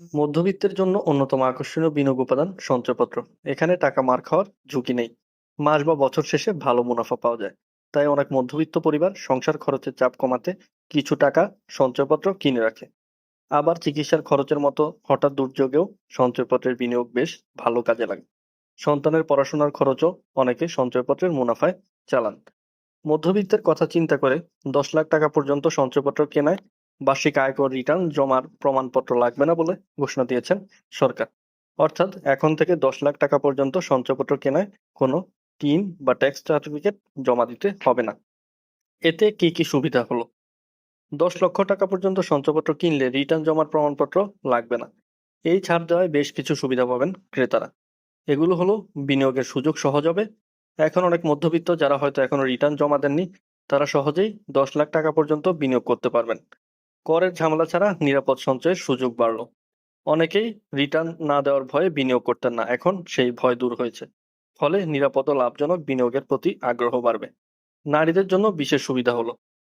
মধ্যবিত্তের জন্য অন্যতম আকর্ষণীয় বিনিয়োগ উপাদান সঞ্চয়পত্র। এখানে টাকা মার খাওয়ার ঝুঁকি নেই। মাস বা বছর শেষে ভালো মুনাফা পাওয়া যায়। তাই অনেক মধ্যবিত্ত পরিবার সংসার খরচের চাপ কমাতে কিছু টাকা সঞ্চয়পত্র কিনে রাখে। আবার চিকিৎসার খরচের মতো হঠাৎ দুর্যোগেও সঞ্চয়পত্রের বিনিয়োগ বেশ ভালো কাজে লাগে। সন্তানের পড়াশোনার খরচও অনেকে সঞ্চয়পত্রের মুনাফায় চালান। মধ্যবিত্তের কথা চিন্তা করে দশ লাখ টাকা পর্যন্ত সঞ্চয়পত্র কেনায় বার্ষিক আয়কর রিটার্ন জমার প্রমাণপত্র লাগবে না বলে ঘোষণা দিয়েছেন সরকার। অর্থাৎ এখন থেকে দশ লাখ টাকা পর্যন্ত সঞ্চয়পত্র কেনায় কোনো টিন বা ট্যাক্স সার্টিফিকেট জমা দিতে হবে না। এতে কি কি সুবিধা হলো? দশ লক্ষ টাকা পর্যন্ত সঞ্চয়পত্র কিনলে রিটার্ন জমার প্রমাণপত্র লাগবে না। এই ছাড় দেওয়ায় বেশ কিছু সুবিধা পাবেন ক্রেতারা। এগুলো হলো বিনিয়োগের সুযোগ সহজ হবে। এখন অনেক মধ্যবিত্ত যারা হয়তো এখনও রিটার্ন জমা দেননি, তারা সহজেই দশ লাখ টাকা পর্যন্ত বিনিয়োগ করতে পারবেন। করের ঝামেলা ছাড়া নিরাপদ সঞ্চয়ের সুযোগ বাড়ল। অনেকেই রিটার্ন না দেওয়ার ভয়ে বিনিয়োগ করতেন না, এখন সেই ভয় দূর হয়েছে। ফলে নিরাপদ লাভজনক বিনিয়োগের প্রতি আগ্রহ বাড়বে। নারীদের জন্য বিশেষ সুবিধা হলো।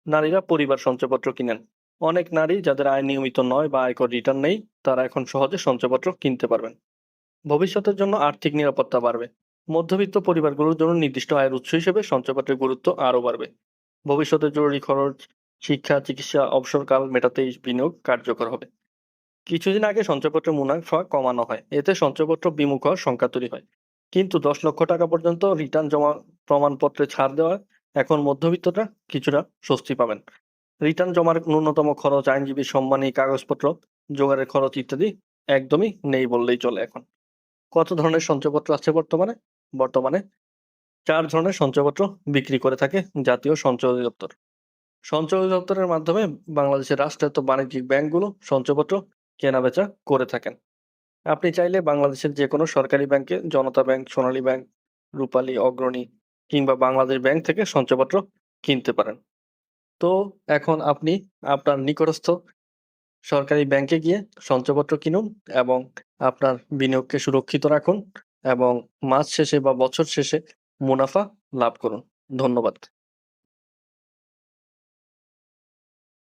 নারীরা পরিবার সঞ্চয়পত্র কিনেন। অনেক নারী যাদের আয় নিয়মিত নয় বা আয়কর রিটার্ন নেই, তারা এখন সহজে সঞ্চয়পত্র কিনতে পারবেন। ভবিষ্যতের জন্য আর্থিক নিরাপত্তা বাড়বে। মধ্যবিত্ত পরিবারগুলোর জন্য নির্দিষ্ট আয়ের উৎস হিসেবে সঞ্চয়পত্রের গুরুত্ব আরও বাড়বে। ভবিষ্যতের জরুরি খরচ শিক্ষা, চিকিৎসা অবসরকাল মেটাতে বিনিয়োগ কার্যকর হবে। কিছুদিন আগে সঞ্চয়পত্রের মুনাফা কমানো হয়। এতে সঞ্চয়পত্র বিমুখ হওয়ার সংখ্যা তৈরি হয়। কিন্তু দশ লক্ষ টাকা পর্যন্ত রিটার্ন জমা প্রমাণপত্রে ছাড় দেওয়া এখন মধ্যবিত্তরা কিছুটা স্বস্তি পাবেন। রিটার্ন জমার ন্যূনতম খরচ, আইনজীবী সম্মানী, কাগজপত্র, জোগাড়ের খরচ ইত্যাদি একদমই নেই বললেই চলে এখন। কত ধরনের সঞ্চয়পত্র আছে বর্তমানে? বর্তমানে চার ধরনের সঞ্চয়পত্র বিক্রি করে থাকে জাতীয় সঞ্চয় অধিদপ্তর। সঞ্চয় দপ্তরের মাধ্যমে বাংলাদেশের রাষ্ট্রায়ত্ত বাণিজ্যিক ব্যাংকগুলো সঞ্চয়পত্র কেনাবেচা করে থাকেন। আপনি চাইলে বাংলাদেশের যে কোনো সরকারি ব্যাংকে জনতা ব্যাংক, সোনালী ব্যাংক, রূপালী, অগ্রণী কিংবা বাংলাদেশ ব্যাংক থেকে সঞ্চয়পত্র কিনতে পারেন। তো এখন আপনি আপনার নিকটস্থ সরকারি ব্যাংকে গিয়ে সঞ্চয়পত্র কিনুন এবং আপনার বিনিয়োগকে সুরক্ষিত রাখুন এবং মাস শেষে বা বছর শেষে মুনাফা লাভ করুন। ধন্যবাদ।